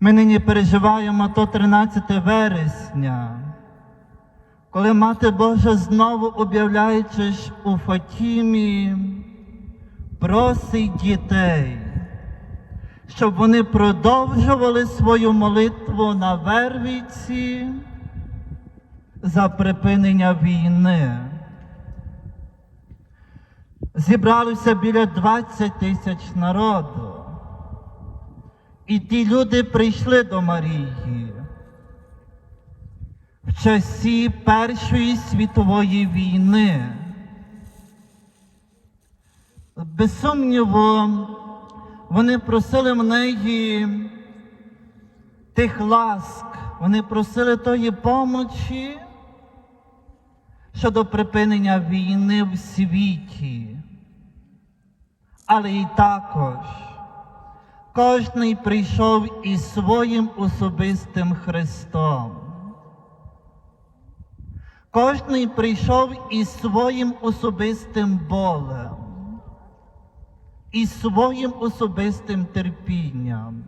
Ми нині переживаємо то 13 вересня, коли Мати Божа знову об'являючись у Фатімі, просить дітей, щоб вони продовжували свою молитву на Вервіці за припинення війни. Зібралося біля 20 тисяч народу. І ті люди прийшли до Марії в часі Першої світової війни. Без сумніву, вони просили в неї тих ласк, вони просили тої помочі щодо припинення війни в світі. Але і також кожний прийшов із своїм особистим Христом. Кожний прийшов із своїм особистим болем, із своїм особистим терпінням.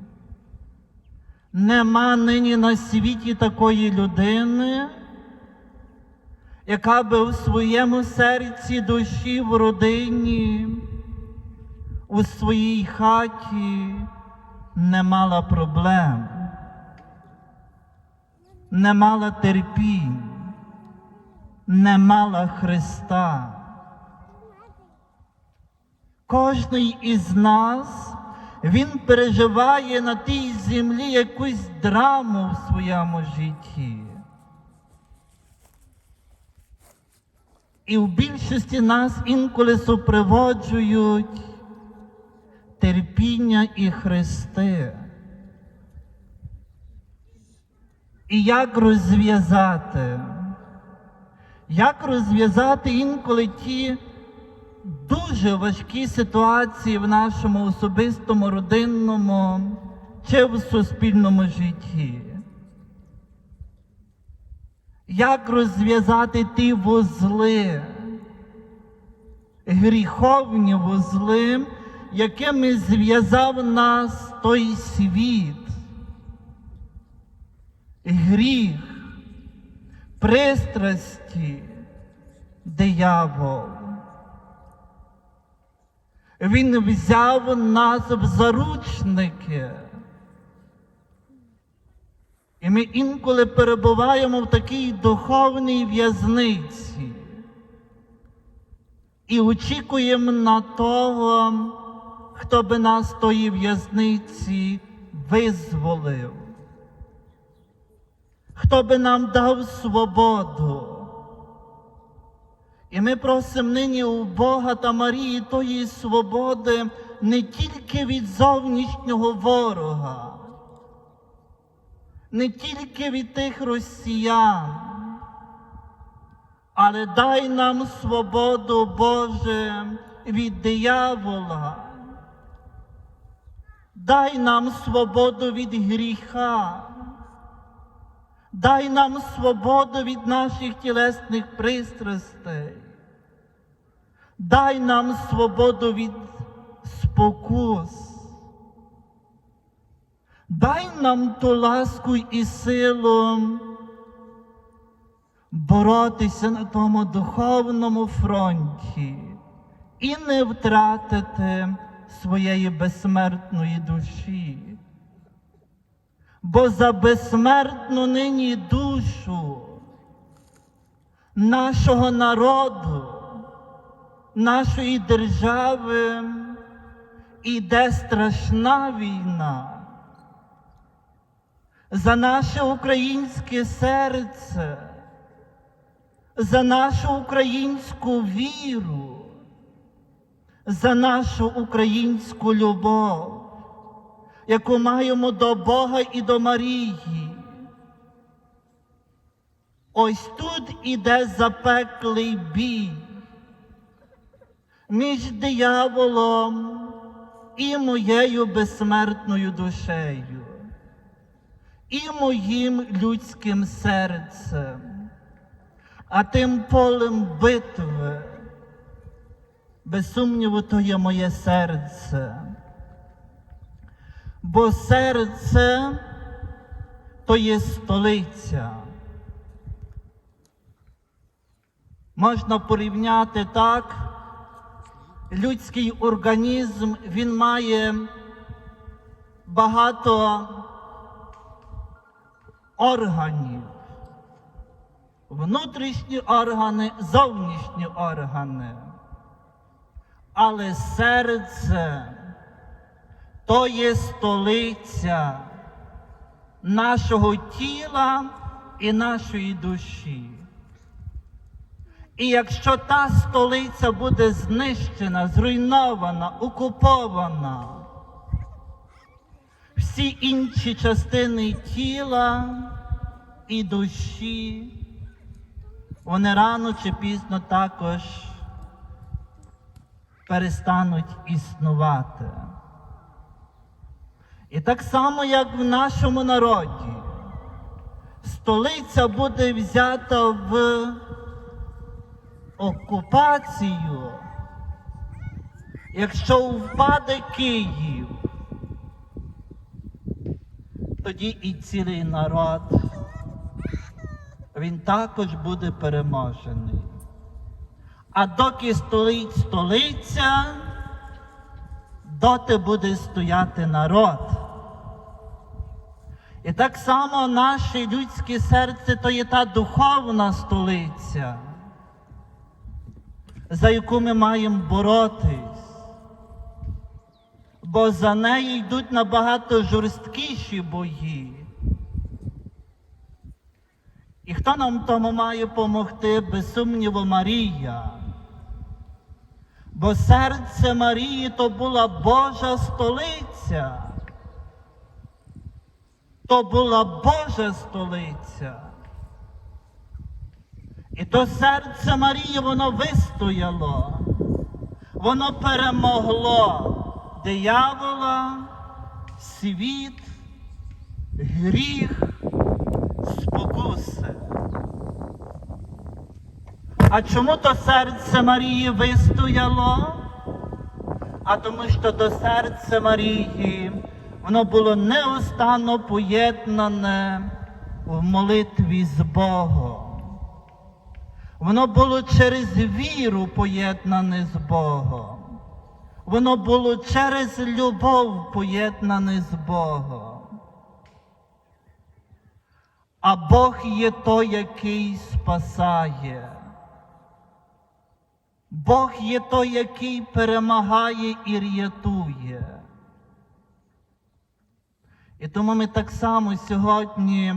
Нема нині на світі такої людини, яка би у своєму серці, душі, в родині, у своїй хаті не мала проблем, не мала терпінь, не мала Христа. Кожний із нас, він переживає на тій землі якусь драму в своєму житті. І в більшості нас інколи супроводжують терпіння і хрести. І як розв'язати? Як розв'язати інколи ті дуже важкі ситуації в нашому особистому, родинному чи в суспільному житті? Як розв'язати ті вузли, гріховні вузли, якими зв'язав нас той світ? Гріх, пристрасті, диявол. Він взяв нас в заручники. І ми інколи перебуваємо в такій духовній в'язниці і очікуємо на того, хто би нас тої в'язниці визволив, хто би нам дав свободу. І ми просимо нині у Бога та Марії тої свободи не тільки від зовнішнього ворога не тільки від тих росіян, але дай нам свободу, Боже, від диявола. Дай нам свободу від гріха. Дай нам свободу від наших тілесних пристрастей. Дай нам свободу від спокус. Дай нам ту ласку і силу боротися на тому духовному фронті і не втратити своєї безсмертної душі. Бо за безсмертну нині душу нашого народу, нашої держави іде страшна війна за наше українське серце, за нашу українську віру, за нашу українську любов, яку маємо до Бога і до Марії. Ось тут іде запеклий бій між дияволом і моєю безсмертною душею і моїм людським серцем, а тим полем битви, без сумніву, то є моє серце. Бо серце то є столиця. Можна порівняти так, людський організм він має багато органів. Внутрішні органи, зовнішні органи. Але серце то є столиця нашого тіла і нашої душі. І якщо та столиця буде знищена, зруйнована, окупована, всі інші частини тіла і душі, вони рано чи пізно також перестануть існувати. І так само, як в нашому народі, столиця буде взята в окупацію, якщо впаде Київ, тоді і цілий народ, він також буде переможений. А доки стоїть столиця, доти буде стояти народ. І так само наше людське серце то є та духовна столиця, за яку ми маємо боротись, бо за нею йдуть набагато жорсткіші бої. І хто нам тому має допомогти, без сумніву, Марія. Бо серце Марії то була Божа столиця. То була Божа столиця. І то серце Марії воно вистояло, воно перемогло диявола, світ, гріх, спокуси. А чому то серце Марії вистояло? А тому що до серця Марії воно було неустанно поєднане в молитві з Богом. Воно було через віру поєднане з Богом. Воно було через любов поєднане з Богом. А Бог є той, який спасає. Бог є той, який перемагає і рятує. І тому ми так само сьогодні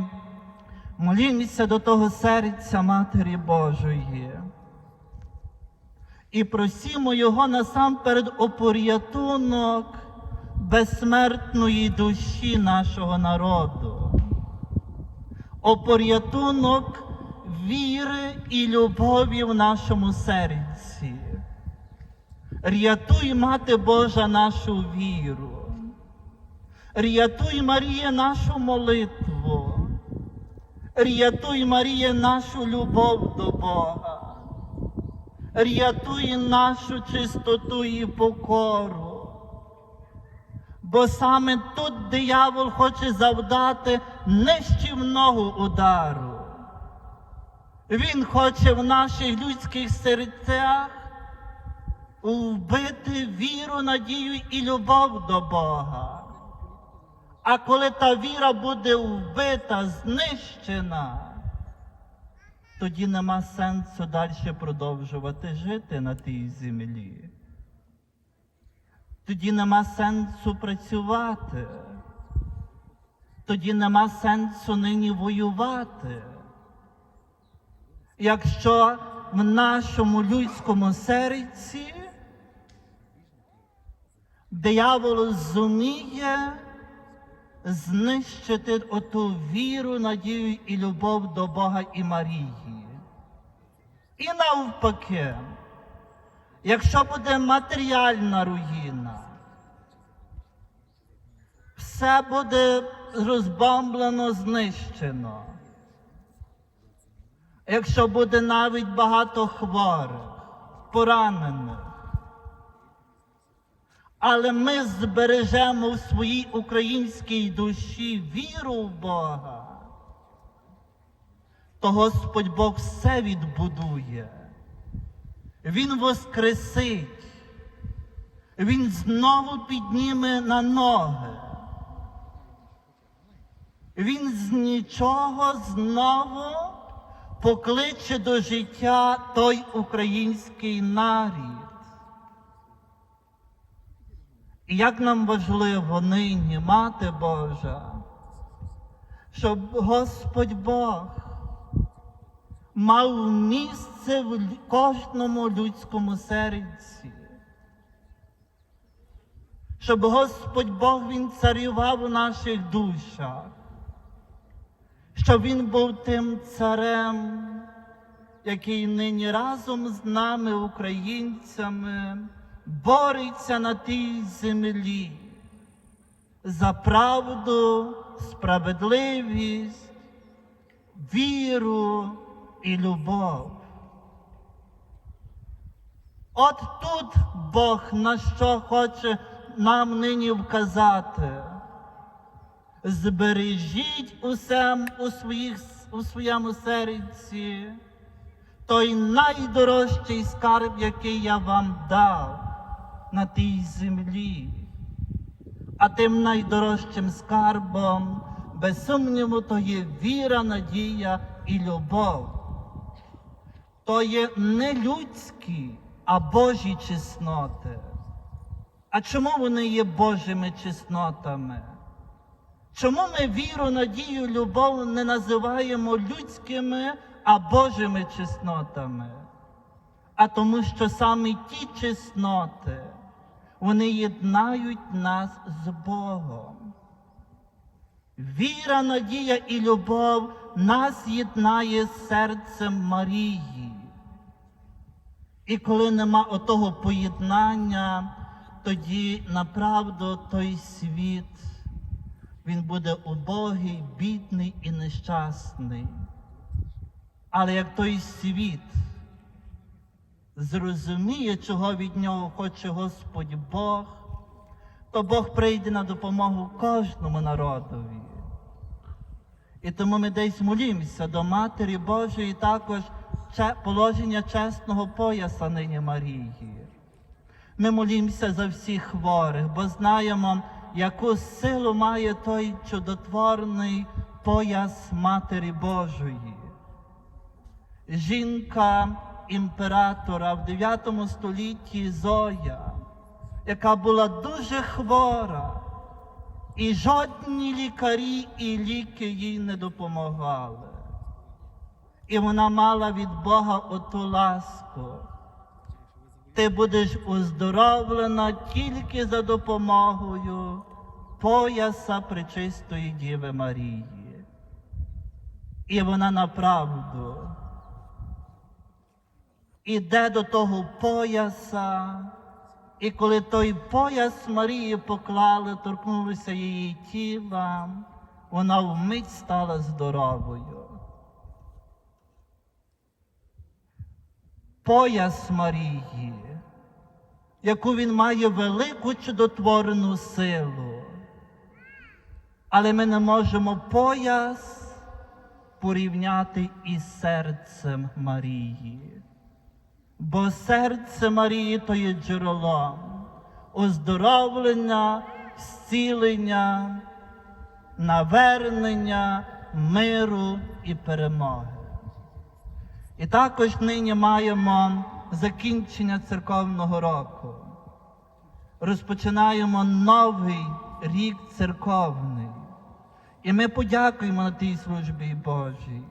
молімося до того серця Матері Божої. І просімо Його насамперед о порятунок безсмертної душі нашого народу, о порятунок віри і любові в нашому серці. Рятуй, Мати Божа, нашу віру. Рятуй, Марія, нашу молитву. Рятуй, Марія, нашу любов до Бога. Рятуй нашу чистоту і покору. Бо саме тут диявол хоче завдати нищівного удару. Він хоче в наших людських серцях вбити віру, надію і любов до Бога. А коли та віра буде вбита, знищена, тоді нема сенсу далі продовжувати жити на тій землі. Тоді нема сенсу працювати. Тоді нема сенсу нині воювати. Якщо в нашому людському серці диявол зуміє знищити оту віру, надію і любов до Бога і Марії. І навпаки, якщо буде матеріальна руїна, все буде розбомблено, знищено. Якщо буде навіть багато хворих, поранених, але ми збережемо в своїй українській душі віру в Бога, то Господь Бог все відбудує. Він воскресить, Він знову підніме на ноги. Він з нічого знову покличе до життя той український нарід. І як нам важливо нині, Мати Божа, щоб Господь Бог мав місце в кожному людському серці. Щоб Господь Бог Він царював у наших душах, щоб Він був тим царем, який нині разом з нами, українцями, бореться на тій землі за правду, справедливість, віру і любов. От тут Бог на що хоче нам нині вказати. Збережіть усе у, своїх, у своєму серці той найдорожчий скарб, який я вам дав на тій землі. А тим найдорожчим скарбом, без сумніву, то є віра, надія і любов. То є не людські, а Божі чесноти. А чому вони є Божими чеснотами? Чому ми віру, надію, любов не називаємо людськими, а Божими чеснотами? А тому, що саме ті чесноти, вони єднають нас з Богом. Віра, надія і любов нас єднає з серцем Марії. І коли нема отого поєднання, тоді направду той світ, він буде убогий, бідний і нещасний. Але як той світ зрозуміє, чого від нього хоче Господь Бог, то Бог прийде на допомогу кожному народові. І тому ми десь молімося до Матері Божої також положення чесного пояса нині Марії. Ми молімося за всіх хворих, бо знаємо, яку силу має той чудотворний пояс Матері Божої. Жінка імператора в 9 столітті Зоя, яка була дуже хвора, і жодні лікарі і ліки їй не допомагали. І вона мала від Бога оту ласку. Ти будеш оздоровлена тільки за допомогою пояса Пречистої Діви Марії. І вона направду іде до того пояса, і коли той пояс Марії поклали, торкнулися її тіла, вона вмить стала здоровою. Пояс Марії, яку він має велику чудотворну силу. Але ми не можемо пояс порівняти із серцем Марії. Бо серце Марії то є джерелом оздоровлення, зцілення, навернення, миру і перемоги. І також нині маємо закінчення церковного року. Розпочинаємо новий рік церковний. І ми подякуємо на тій службі Божій,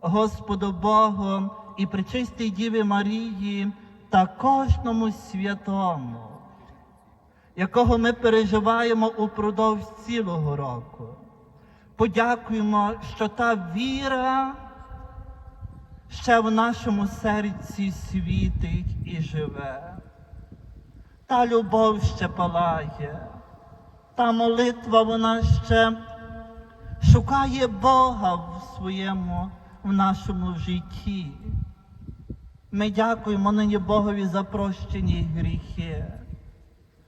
Господу Богу і Пречистій Діві Марії та кожному святому, якого ми переживаємо упродовж цілого року. Подякуємо, що та віра ще в нашому серці світить і живе. Та любов ще палає, та молитва вона ще шукає Бога в своєму, в нашому житті. Ми дякуємо нині Богові за прощені гріхи.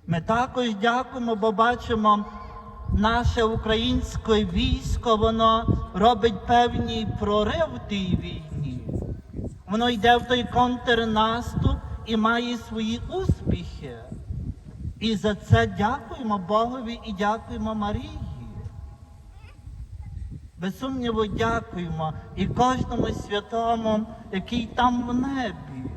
Ми також дякуємо, бо бачимо наше українське військо, воно робить певний прорив в тій війні. Воно йде в той контрнаступ і має свої успіхи. І за це дякуємо Богові і дякуємо Марії. Без сумніву, дякуємо і кожному святому, який там в небі,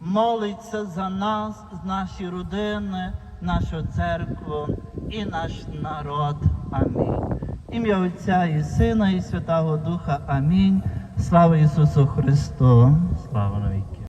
молиться за нас, наші родини, нашу церкву і наш народ. Амінь. Ім'я Отця і Сина, і Святого Духа. Амінь. Слава Ісусу Христу! Слава навіки.